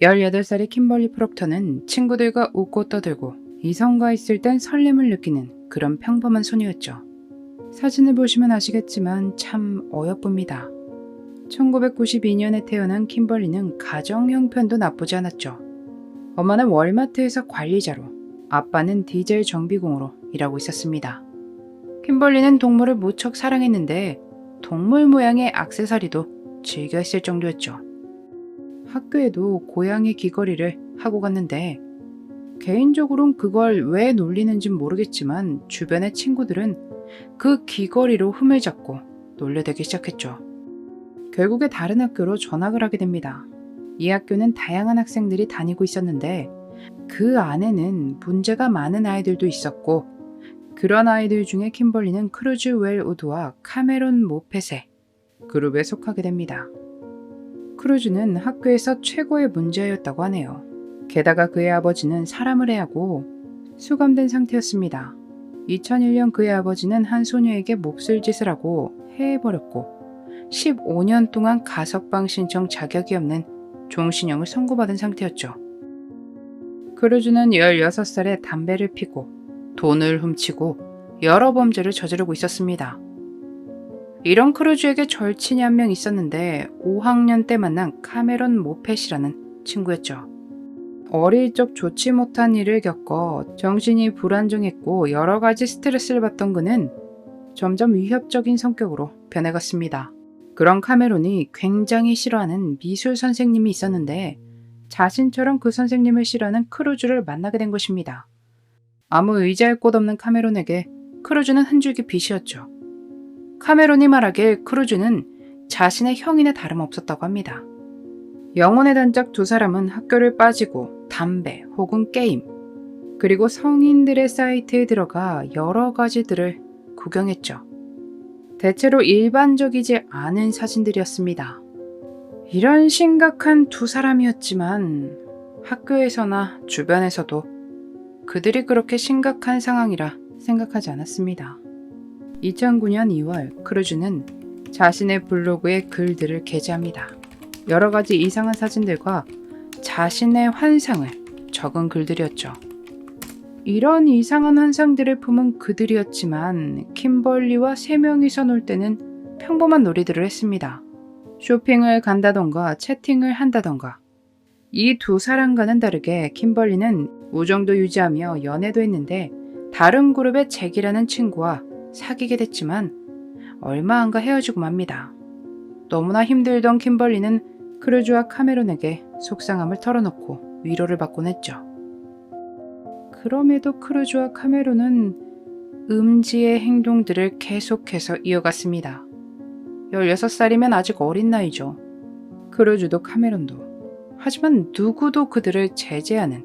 18살의 킴벌리 프록터는 친구들과 웃고 떠들고 이성과 있을 땐 설렘을 느끼는 그런 평범한 소녀였죠. 사진을 보시면 아시겠지만 참 어여쁩니다. 1992년에 태어난 킴벌리는 가정 형편도 나쁘지 않았죠. 엄마는 월마트에서 관리자로, 아빠는 디젤 정비공으로 일하고 있었습니다. 킴벌리는 동물을 무척 사랑했는데 동물 모양의 악세사리도 즐겨 했을 정도였죠. 학교에도 고양이 귀걸이를 하고 갔는데 개인적으론 그걸 왜 놀리는진 모르겠지만 주변의 친구들은 그 귀걸이로 흠을 잡고 놀려대기 시작했죠. 결국에 다른 학교로 전학을 하게 됩니다. 이 학교는 다양한 학생들이 다니고 있었는데 그 안에는 문제가 많은 아이들도 있었고 그런 아이들 중에 킴벌리는 크루즈 웰 우드와 카메론 모펫의 그룹에 속하게 됩니다. 크루즈는 학교에서 최고의 문제였다고 하네요. 게다가 그의 아버지는 사람을 해하고 수감된 상태였습니다. 2001년 그의 아버지는 한 소녀에게 몹쓸 짓을 하고 해해버렸고 15년 동안 가석방 신청 자격이 없는 종신형을 선고받은 상태였죠. 크루즈는 16살에 담배를 피고 돈을 훔치고 여러 범죄를 저지르고 있었습니다. 이런 크루즈에게 절친이 한 명 있었는데 5학년 때 만난 카메론 모펫이라는 친구였죠. 어릴 적 좋지 못한 일을 겪어 정신이 불안정했고 여러 가지 스트레스를 받던 그는 점점 위협적인 성격으로 변해갔습니다. 그런 카메론이 굉장히 싫어하는 미술 선생님이 있었는데 자신처럼 그 선생님을 싫어하는 크루즈를 만나게 된 것입니다. 아무 의지할 곳 없는 카메론에게 크루즈는 한 줄기 빛이었죠. 카메론이 말하길 크루즈는 자신의 형이나 다름없었다고 합니다. 영혼의 단짝 두 사람은 학교를 빠지고 담배 혹은 게임, 그리고 성인들의 사이트에 들어가 여러 가지들을 구경했죠. 대체로 일반적이지 않은 사진들이었습니다. 이런 심각한 두 사람이었지만 학교에서나 주변에서도 그들이 그렇게 심각한 상황이라 생각하지 않았습니다. 2009년 2월 크루즈는 자신의 블로그에 글들을 게재합니다. 여러 가지 이상한 사진들과 자신의 환상을 적은 글들이었죠. 이런 이상한 환상들을 품은 그들이었지만 킴벌리와 세 명이서 놀 때는 평범한 놀이들을 했습니다. 쇼핑을 간다던가 채팅을 한다던가. 이 두 사람과는 다르게 킴벌리는 우정도 유지하며 연애도 했는데 다른 그룹의 잭이라는 친구와 사귀게 됐지만 얼마 안가 헤어지고 맙니다. 너무나 힘들던 킴벌리는 크루즈와 카메론에게 속상함을 털어놓고 위로를 받곤 했죠. 그럼에도 크루즈와 카메론은 음지의 행동들을 계속해서 이어갔습니다. 16살이면 아직 어린 나이죠. 크루즈도 카메론도. 하지만 누구도 그들을 제재하는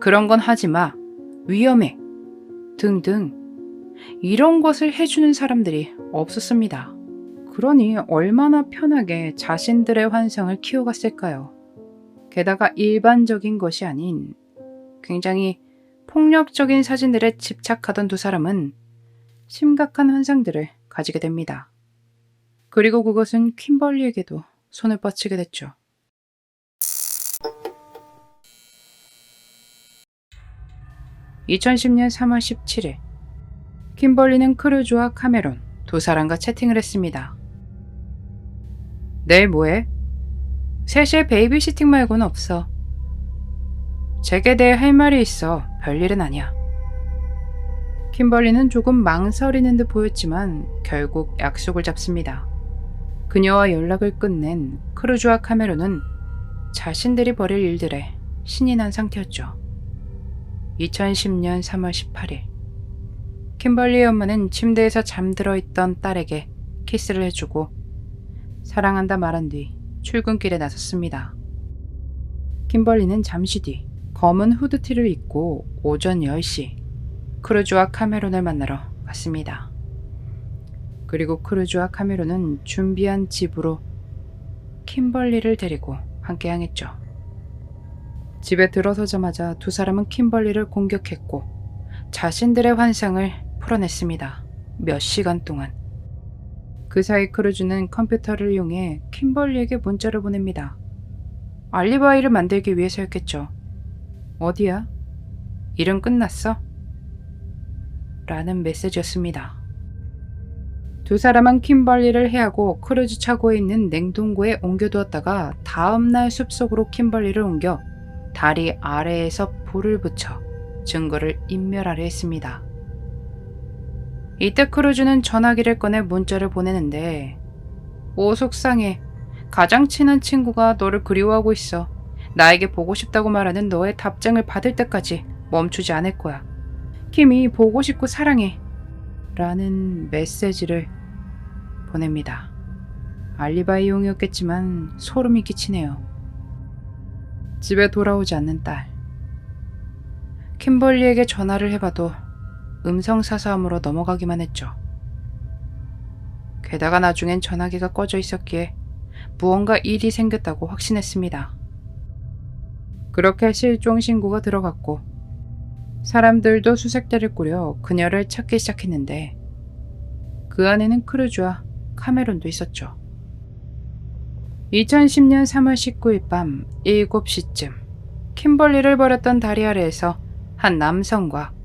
그런 건 하지 마. 위험해. 등등. 이런 것을 해주는 사람들이 없었습니다. 그러니 얼마나 편하게 자신들의 환상을 키워갔을까요? 게다가 일반적인 것이 아닌 굉장히 폭력적인 사진들에 집착하던 두 사람은 심각한 환상들을 가지게 됩니다. 그리고 그것은 퀸벌리에게도 손을 뻗치게 됐죠. (2010년 3월 17일) 킴벌리는 크루즈와 카메론 두 사람과 채팅을 했습니다. 내일 뭐해? 셋의 베이비시팅 말고는 없어. 제게 대해 할 말이 있어. 별일은 아니야. 킴벌리는 조금 망설이는 듯 보였지만 결국 약속을 잡습니다. 그녀와 연락을 끝낸 크루즈와 카메론은 자신들이 벌일 일들에 신이 난 상태였죠. 2010년 3월 18일. 킴벌리의 엄마는 침대에서 잠들어 있던 딸에게 키스를 해주고 사랑한다 말한 뒤 출근길에 나섰습니다. 킴벌리는 잠시 뒤 검은 후드티를 입고 오전 10시 크루즈와 카메론을 만나러 갔습니다. 그리고 크루즈와 카메론은 준비한 집으로 킴벌리를 데리고 함께 향했죠. 집에 들어서자마자 두 사람은 킴벌리를 공격했고 자신들의 환상을 풀어냈습니다. 몇 시간 동안. 그 사이 크루즈는 컴퓨터를 이용해 킴벌리에게 문자를 보냅니다. 알리바이를 만들기 위해서였겠죠. 어디야? 일은 끝났어? 라는 메시지였습니다. 두 사람은 킴벌리를 해하고 크루즈 차고에 있는 냉동고에 옮겨두었다가 다음날 숲속으로 킴벌리를 옮겨 다리 아래에서 불을 붙여 증거를 인멸하려 했습니다. 이때 크루즈는 전화기를 꺼내 문자를 보내는데 오 속상해. 가장 친한 친구가 너를 그리워하고 있어. 나에게 보고 싶다고 말하는 너의 답장을 받을 때까지 멈추지 않을 거야. 킴이 보고 싶고 사랑해. 라는 메시지를 보냅니다. 알리바이용이었겠지만 소름이 끼치네요. 집에 돌아오지 않는 딸. 킴벌리에게 전화를 해봐도 음성사서함으로 넘어가기만 했죠. 게다가 나중엔 전화기가 꺼져 있었기에 무언가 일이 생겼다고 확신했습니다. 그렇게 실종 신고가 들어갔고 사람들도 수색대를 꾸려 그녀를 찾기 시작했는데 그 안에는 크루즈와 카메론도 있었죠. 2010년 3월 19일 밤 7시쯤 킴벌리를 버렸던 다리 아래에서 한 남성과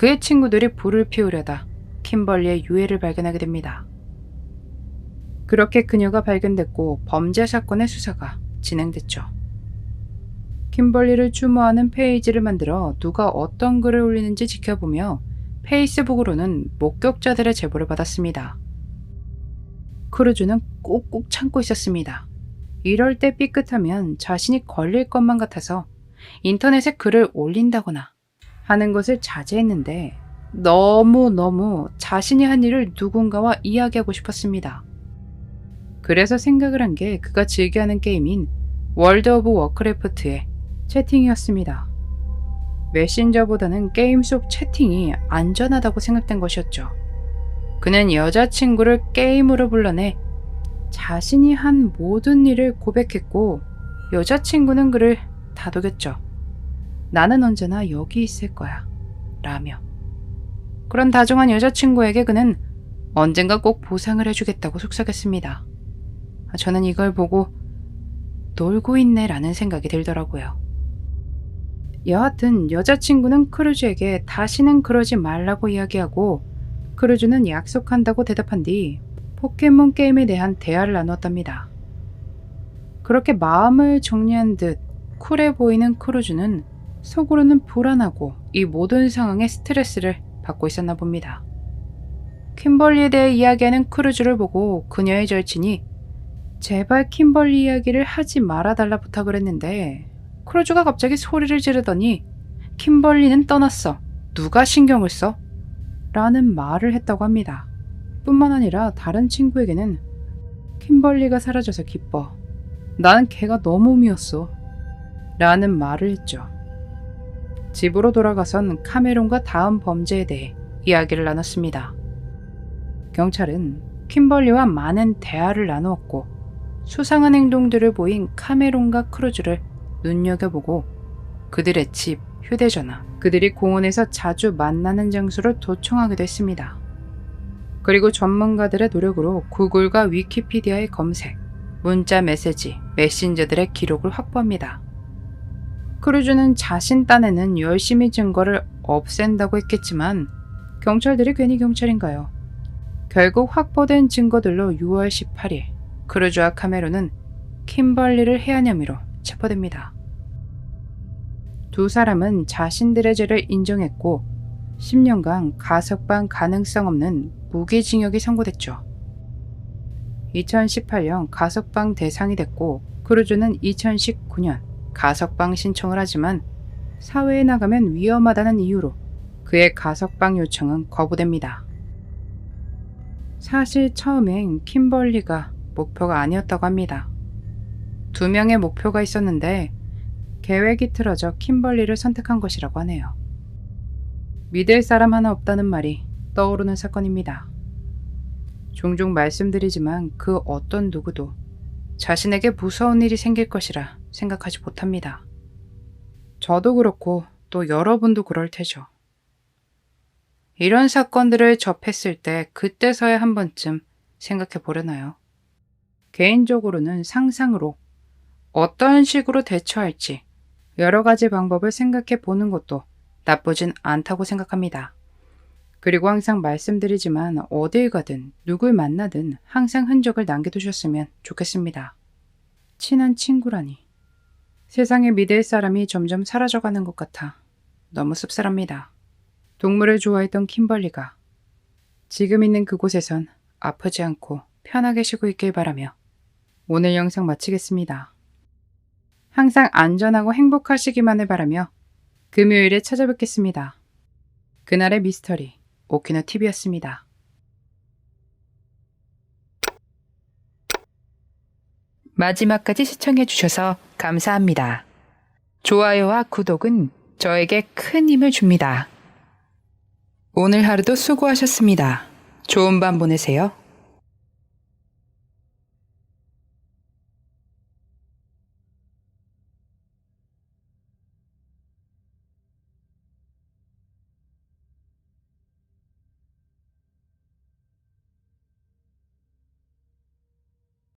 그의 친구들이 불을 피우려다 킴벌리의 유해를 발견하게 됩니다. 그렇게 그녀가 발견됐고 범죄 사건의 수사가 진행됐죠. 킴벌리를 추모하는 페이지를 만들어 누가 어떤 글을 올리는지 지켜보며 페이스북으로는 목격자들의 제보를 받았습니다. 크루즈는 꾹꾹 참고 있었습니다. 이럴 때 삐끗하면 자신이 걸릴 것만 같아서 인터넷에 글을 올린다거나 하는 것을 자제했는데 너무너무 자신이 한 일을 누군가와 이야기하고 싶었습니다. 그래서 생각을 한 게 그가 즐겨하는 게임인 월드 오브 워크래프트의 채팅이었습니다. 메신저보다는 게임 속 채팅이 안전하다고 생각된 것이었죠. 그는 여자친구를 게임으로 불러내 자신이 한 모든 일을 고백했고 여자친구는 그를 다독였죠. 나는 언제나 여기 있을 거야. 라며. 그런 다정한 여자친구에게 그는 언젠가 꼭 보상을 해주겠다고 속삭였습니다. 저는 이걸 보고 놀고 있네 라는 생각이 들더라고요. 여하튼 여자친구는 크루즈에게 다시는 그러지 말라고 이야기하고 크루즈는 약속한다고 대답한 뒤 포켓몬 게임에 대한 대화를 나누었답니다. 그렇게 마음을 정리한 듯 쿨해 보이는 크루즈는 속으로는 불안하고 이 모든 상황에 스트레스를 받고 있었나 봅니다. 킴벌리에 대해 이야기하는 크루즈를 보고 그녀의 절친이 제발 킴벌리 이야기를 하지 말아달라 부탁을 했는데 크루즈가 갑자기 소리를 지르더니 킴벌리는 떠났어. 누가 신경을 써? 라는 말을 했다고 합니다. 뿐만 아니라 다른 친구에게는 킴벌리가 사라져서 기뻐. 나는 걔가 너무 미웠어. 라는 말을 했죠. 집으로 돌아가선 카메론과 다음 범죄에 대해 이야기를 나눴습니다. 경찰은 킴벌리와 많은 대화를 나누었고 수상한 행동들을 보인 카메론과 크루즈를 눈여겨보고 그들의 집, 휴대전화, 그들이 공원에서 자주 만나는 장소를 도청하기도 했습니다. 그리고 전문가들의 노력으로 구글과 위키피디아의 검색, 문자 메시지, 메신저들의 기록을 확보합니다. 크루즈는 자신 딴에는 열심히 증거를 없앤다고 했겠지만 경찰들이 괜히 경찰인가요? 결국 확보된 증거들로 6월 18일 크루즈와 카메론은 킴벌리를 해한 혐의로 체포됩니다. 두 사람은 자신들의 죄를 인정했고 10년간 가석방 가능성 없는 무기징역이 선고됐죠. 2018년 가석방 대상이 됐고 크루즈는 2019년 가석방 신청을 하지만 사회에 나가면 위험하다는 이유로 그의 가석방 요청은 거부됩니다. 사실 처음엔 킴벌리가 목표가 아니었다고 합니다. 두 명의 목표가 있었는데 계획이 틀어져 킴벌리를 선택한 것이라고 하네요. 믿을 사람 하나 없다는 말이 떠오르는 사건입니다. 종종 말씀드리지만 그 어떤 누구도 자신에게 무서운 일이 생길 것이라 생각하지 못합니다. 저도 그렇고 또 여러분도 그럴 테죠. 이런 사건들을 접했을 때 그때서야 한 번쯤 생각해 보려나요? 개인적으로는 상상으로 어떤 식으로 대처할지 여러 가지 방법을 생각해 보는 것도 나쁘진 않다고 생각합니다. 그리고 항상 말씀드리지만 어딜 가든 누굴 만나든 항상 흔적을 남겨두셨으면 좋겠습니다. 친한 친구라니. 세상에 믿을 사람이 점점 사라져가는 것 같아 너무 씁쓸합니다. 동물을 좋아했던 킴벌리가 지금 있는 그곳에선 아프지 않고 편하게 쉬고 있길 바라며 오늘 영상 마치겠습니다. 항상 안전하고 행복하시기만을 바라며 금요일에 찾아뵙겠습니다. 그날의 미스터리 오키노 TV였습니다. 마지막까지 시청해주셔서 감사합니다. 좋아요와 구독은 저에게 큰 힘을 줍니다. 오늘 하루도 수고하셨습니다. 좋은 밤 보내세요.